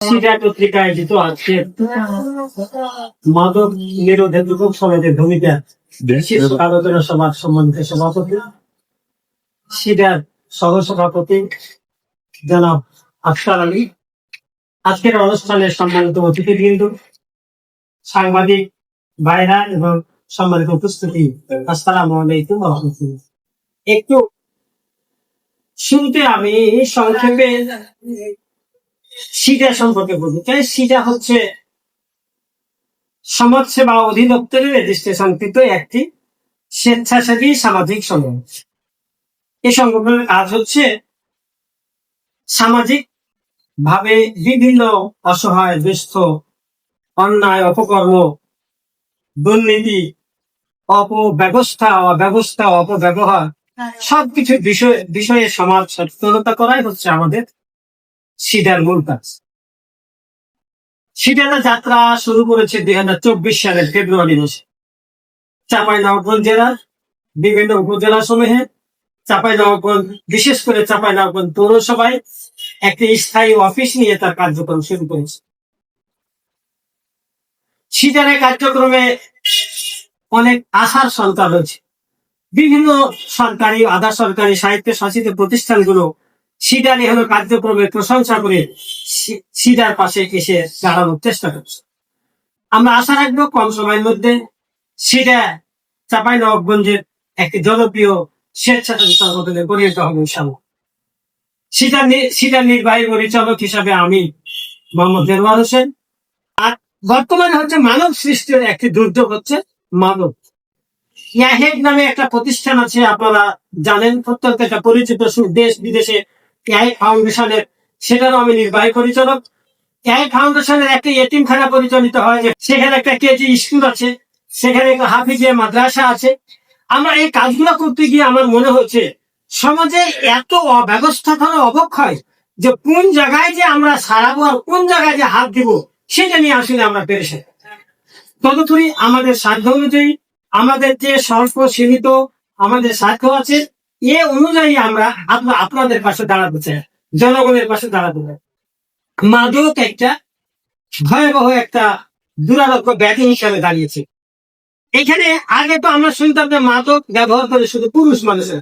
সিডা পত্রিকা আয়োজিত আজকে মাদক নিরোধে যুবক সমাজের ভূমিকা আলোচনা সভার সম্মানিত সভাপতি সিডার সহ সভাপতি জনাব আফসার আলী। আজকের অনুষ্ঠানে সম্মানিত অতিথিবৃন্দ সাংবাদিক ভাইরা এবং সম্মানিত উপস্থিতি আসসালামু আলাইকুম একটু শুনতে আমি সংক্ষেপে সিডা সম্পর্কে বলতে চাই সিডা হচ্ছে সমাজসেবা অধিদপ্তরের রেজিস্ট্রেশনকৃত একটি স্বেচ্ছাসেবী সামাজিক সংগঠন। এই সংগঠনের কাজ হচ্ছে সামাজিক ভাবে বিভিন্ন অসহায় দুস্থ অন্যায় অপকর্ম দুর্নীতি অপব্যবস্থা অব্যবস্থা অপব্যবহার সবকিছু বিষয় বিষয়ে সমাজ সচেতনতা করাই হচ্ছে আমাদের সিডার মূল কাজ সিডারা যাত্রা শুরু করেছে দুই হাজার চব্বিশ সালের ফেব্রুয়ারি মাসে। চাপাই জেলার বিভিন্ন উপজেলা সমূহে চাপাই বিশেষ করে চাপাই পৌরসভায় একটি স্থায়ী অফিস নিয়ে তার কার্যক্রম শুরু করেছে। সিডারের কার্যক্রমে অনেক আশার সন্তান রয়েছে বিভিন্ন সরকারি, আধা সরকারি সাহিত্য শাসিত প্রতিষ্ঠানগুলো সিডার এহলো কার্যক্রমের প্রশংসা করে সিডার পাশে এসে দাঁড়ানোর চেষ্টা করছে। আমরা আশা রাখব কম সময়ের মধ্যে সিডা চাপাই নবাবগঞ্জের একটি জনপ্রিয় স্বেচ্ছাসেবী সংগঠনে পরিণত হবে সিডার নি- সিডার নির্বাহী পরিচালক হিসাবে আমি মোহাম্মদ দেরওয়ার হোসেন। আর বর্তমানে হচ্ছে মানব সৃষ্টির একটি দুর্যোগ হচ্ছে মানব। ইয়াহেক নামে একটা প্রতিষ্ঠান আছে, আপনারা জানেন, অত্যন্ত একটা পরিচিত দেশ বিদেশে ইয়াহেক ফাউন্ডেশনের, সেটারও আমি নির্বাহী পরিচালক। ইয়াহেক ফাউন্ডেশনের একটা এতিমখানা পরিচালিত হয় যে, সেখানে একটা কেজি স্কুল আছে, সেখানে একটা হাফিজিয়া মাদ্রাসা আছে। আমরা এই কাজগুলো করতে গিয়ে আমার মনে হচ্ছে, সমাজে এত অব্যবস্থাপনা অবক্ষয় যে কোন জায়গায় যে আমরা সারাবো আর কোন জায়গায় যে হাত দিব, সেটা নিয়ে আসলে আমরা পেরেছি তদুপরি আমাদের সাধ্য অনুযায়ী আমাদের যে স্বল্প সীমিত আমাদের সাধ্য আছে এ অনুযায়ী আমরা আপনা- আপনাদের পাশে দাঁড়াতে চাই জনগণের পাশে দাঁড়াতে চাই মাদক একটা ভয়াবহ একটা দুরারোগ্য ব্যাধি হিসাবে দাঁড়িয়েছে। এখানে আগে তো আমরা শুনতাম যে মাদক ব্যবহার করে শুধু পুরুষ মানুষের।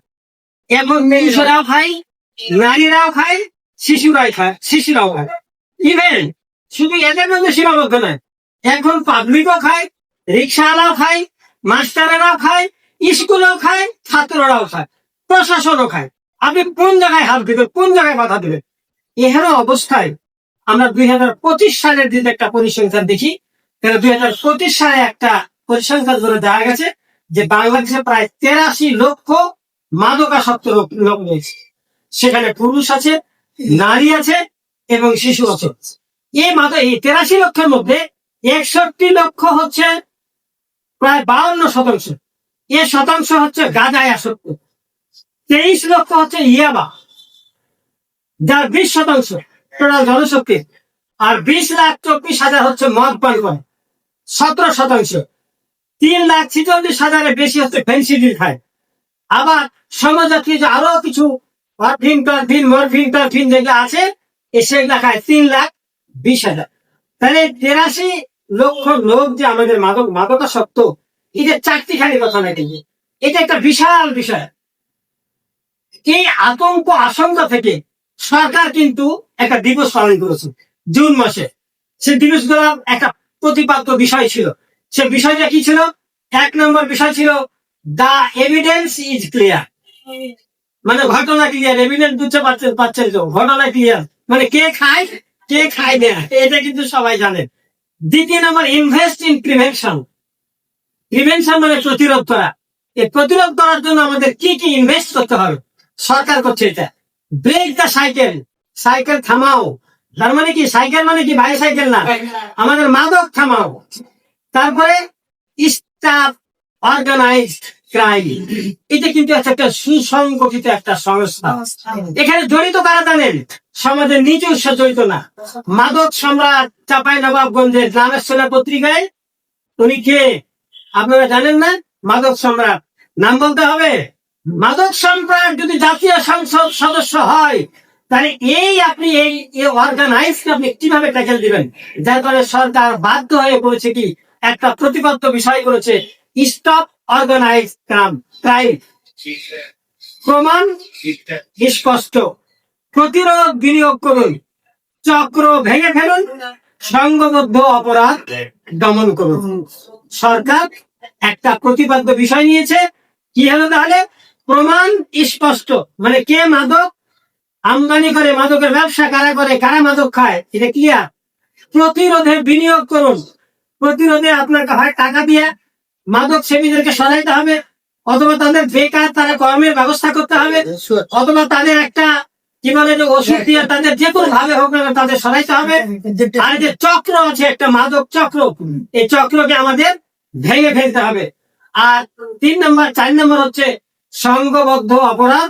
এখন পুরুষরাও খায় নারীরাও খায় শিশুরাই খায় শিশুরাও খায়। ইভেন শুধু এদের মধ্যে সীমাবদ্ধ নয় এখন পাবলিকও খায় রিক্সাওয়ালাও খায় মাস্টারেরাও খায় স্কুলেও খায় ছাত্ররাও খায়। প্রশাসনও খায়। আপনি কোন জায়গায় হাত দিবেন, কোন জায়গায় বাধা দিবেন? এহেন অবস্থায় আমরা দুই হাজার পঁচিশ সালের দিকে একটা পরিসংখ্যান দেখি। দুই হাজার পঁচিশ সালে একটা পরিসংখ্যান ধরে দেখা গেছে যে বাংলাদেশে প্রায় তেরাশি লক্ষ মাদকাসক্ত লোক রয়েছে। সেখানে পুরুষ আছে, নারী আছে এবং শিশু আছে। এই মাদক এই তেরাশি লক্ষের মধ্যে একষট্টি লক্ষ হচ্ছে প্রায় বাউন্ন শতাংশ। এ শতাংশ হচ্ছে গাঁজায় আসক্ত। তেইশ লক্ষ হচ্ছে ইয়াবা যার বিশ শতাংশ টোটাল জনশক্তি, আর বিশ লাখ চব্বিশ হাজার হচ্ছে মদ পান করে সতেরো শতাংশ। তিন লাখ ছিচল্লিশ হাজারের বেশি হচ্ছে ফেন্সিডিল খায়। আবার সমাজজাতি যে আরও কিছু অরফিন টরফিন মরফিন টরফিন যেগুলো আছে সেগুলা খায় তিন লাখ বিশ হাজার। তাহলে তেরাশি লক্ষ লোক যে আমাদের মাদক মাদকাসক্ত এটা চারটিখানি কথা না কিন্তু এটা একটা বিশাল বিষয়। এই আতঙ্ক আশঙ্কা থেকে সরকার কিন্তু একটা দিবস পালন করেছে, জুন মাসে। সে দিবসগুলো একটা প্রতিপাদ্য বিষয় ছিল। সে বিষয়টা কি ছিল? এক নম্বর বিষয় ছিল দা এভিডেন্স ইজ ক্লিয়ার মানে ঘটনা ক্লিয়ার এভিডেন্স বুঝতে পারছেন পাচ্ছেন তো। ঘটনা ক্লিয়ার মানে কে খায়? কে খায় না? এটা কিন্তু সবাই জানে। দ্বিতীয় নম্বর ইনভেস্ট ইন প্রিভেনশন প্রিভেনশন মানে প্রতিরোধ করা। এই প্রতিরোধ করার জন্য আমাদের কি কি ইনভেস্ট করতে হবে? সরকার করছে এটা। ব্রেক দ্য সাইকেল সাইকেল থামাও। তার মানে কি? সাইকেল মানে কি? ভাই সাইকেল না। আমাদের মাদক থামাও। তারপরে স্টাফ অর্গানাইজড ক্রাইম এটা কিন্তু একটা সুসংগঠিত একটা সংস্থা। এখানে জড়িত কারা জানেন? সমাজের নিজস্ব জড়িত না। মাদক সম্রাট চাপাই নবাবগঞ্জের সোনা পত্রিকায়, উনি কে? আপনারা জানেন না? মাদক সম্রাট। নাম বলতে হবে? মাদক সম্রাট যদি জাতীয় সংসদ সদস্য হয়, তাহলে এই আপনি এই অর্গানাইজ আপনি কীভাবে ট্যাকেল দিবেন? যার কারণে সরকার বাধ্য হয়ে পড়েছে কি, একটা প্রতিপাদ্য বিষয় করেছে স্টপ অর্গানাইজ ক্রাইম ক্রাইম প্রমাণ স্পষ্ট। প্রতিরোধ বিনিয়োগ করুন, চক্র ভেঙে ফেলুন সংঘবদ্ধ অপরাধ দমন করুন। সরকার একটা প্রতিপাদ্য বিষয় নিয়েছে, কি হলো তাহলে? প্রমাণ স্পষ্ট। মানে কে মাদক? আমদানি করে মাদকের ব্যবসা কারা করে কারা মাদক খায় এটা ক্লিয়ার প্রতিরোধে বিনিয়োগ করুন। প্রতিরোধে আপনাকে হয় টাকা দিয়ে মাদক সেবীদেরকে সরাইতে হবে অথবা তাদের বেকার তারা কর্মের ব্যবস্থা করতে হবে অথবা তাদের একটা কি বলে যে ওষুধ দিয়ে তাদের যে কোনো ভাবে হোক না তাদের সরাইতে হবে। আর যে চক্র আছে একটা মাদক চক্র এই চক্রকে আমাদের ভেঙে ফেলতে হবে। আর তিন নম্বর চার নম্বর হচ্ছে সংঘবদ্ধ অপরাধ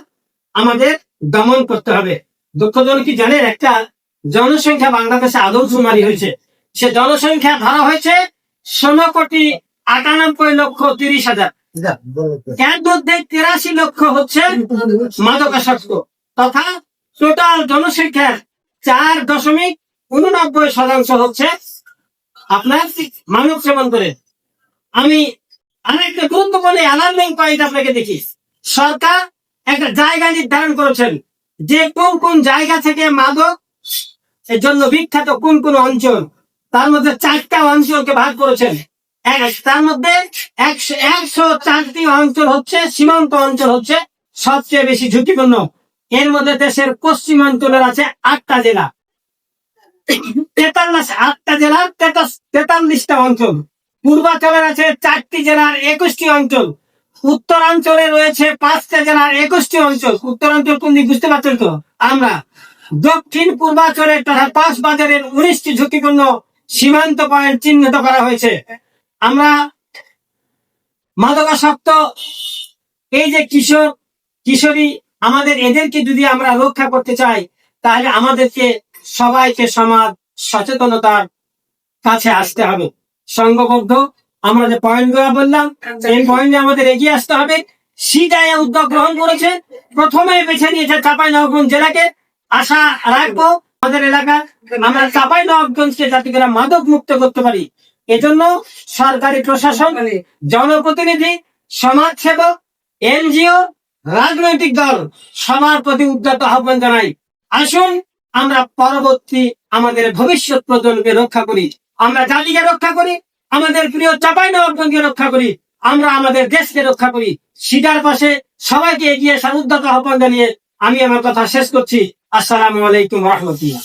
আমাদের দমন করতে হবে। দুঃখজনক কি জানেন একটা জনসংখ্যা বাংলাদেশে আদমশুমারি হয়েছে। সে জনসংখ্যা ধরা হয়েছে ষোলো কোটি আটানব্বই লক্ষ তিরিশ হাজার। এর মধ্যে তিরাশি লক্ষ হচ্ছে মাদকাসক্ত তথা টোটাল জনসংখ্যার চার দশমিক উননব্বই শতাংশ হচ্ছে আপনার মানব সেবন করে। আমি আরেকটা গুরুত্বপূর্ণ অ্যালার্মিং পয়েন্ট আপনাকে দেখি। সরকার একটা জায়গা নির্ধারণ করেছেন যে কোন কোন জায়গা থেকে মাদক এর জন্য বিখ্যাত কোন কোন অঞ্চল, তার মধ্যে চারটা অঞ্চলকে ভাগ করেছেন। তার মধ্যে একশো একশো চারটি অঞ্চল হচ্ছে, সীমান্ত অঞ্চল হচ্ছে সবচেয়ে বেশি ঝুঁকিপূর্ণ। এর মধ্যে দেশের পশ্চিমাঞ্চলের আছে আটটা জেলা। তেতাল্লিশ, আটটা জেলার তেতাল্লিশটা অঞ্চল। পূর্বাঞ্চলের আছে চারটি জেলার একুশটি অঞ্চল। উত্তরাঞ্চলে রয়েছে পাঁচটা জেলার একুশটি অঞ্চল। উত্তরাঞ্চল কোন দিক বুঝতে পারছেন তো? আমরা দক্ষিণ পূর্বাঞ্চলের তথা পাঁচ বাজারের উনিশটি ঝুঁকিপূর্ণ সীমান্ত পয়েন্ট চিহ্নিত করা হয়েছে। আমরা মাদকাসক্ত, এই যে কিশোর, কিশোরী, আমাদের এদেরকে যদি আমরা রক্ষা করতে চাই, তাহলে আমাদেরকে সবাইকে সমাজ সচেতনতার কাছে আসতে হবে। সংঘবদ্ধ আমরা যে পয়েন্টগুলো বললাম এই পয়েন্টে আমাদের এগিয়ে আসতে হবে। সিটায় উদ্যোগ গ্রহণ করেছে। প্রথমে বেছে নিয়েছে চাপাই নবগঞ্জ জেলাকে। আশা রাখব আমাদের এলাকা আমরা চাপাই নবগঞ্জকে যাতে করে মাদক মুক্ত করতে পারি। এজন্য সরকারি প্রশাসন জনপ্রতিনিধি সমাজসেবক এনজিও রাজনৈতিক দল সবার প্রতি উদ্যত আহ্বান জানাই। আসুন আমরা পরবর্তী আমাদের ভবিষ্যৎ প্রজন্মকে রক্ষা করি। আমরা জাতিকে রক্ষা করি। আমাদের প্রিয় চাপাই নবাবগঞ্জকে রক্ষা করি। আমরা আমাদের দেশকে রক্ষা করি। সিটার পাশে সবাইকে এগিয়ে উদ্যত আহ্বান জানিয়ে আমি আমার কথা শেষ করছি। আসসালামু আলাইকুম রহমতুল্লাহ।